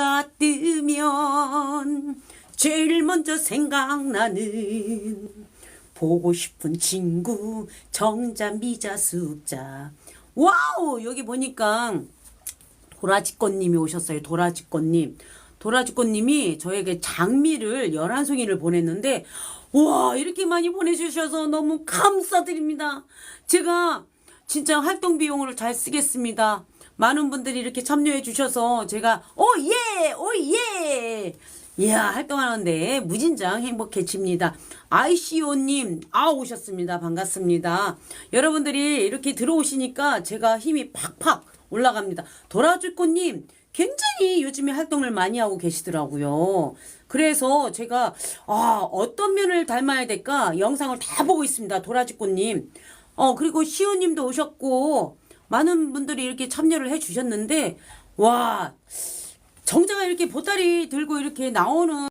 해가 뜨면 제일 먼저 생각나는 보고 싶은 친구 정자 미자 숙자. 와우! 여기 보니까 도라지꽃님이 오셨어요 도라지꽃님. 도라지꽃님이 저에게 장미를 11송이를 보냈는데 와 이렇게 많이 보내주셔서 너무 감사드립니다. 제가 진짜 활동 비용을 잘 쓰겠습니다 많은 분들이 이렇게 참여해 주셔서 제가 오예 오예 이야 활동하는데 무진장 행복해집니다. ICO님 아 오셨습니다. 반갑습니다. 여러분들이 이렇게 들어오시니까 제가 힘이 팍팍 올라갑니다. 도라주꽃님 굉장히 요즘에 활동을 많이 하고 계시더라고요. 그래서 제가 아 어떤 면을 닮아야 될까 영상을 다 보고 있습니다. 도라지꽃님. 어 그리고 시호님도 오셨고 많은 분들이 이렇게 참여를 해주셨는데 와 정자가 이렇게 보따리 들고 이렇게 나오는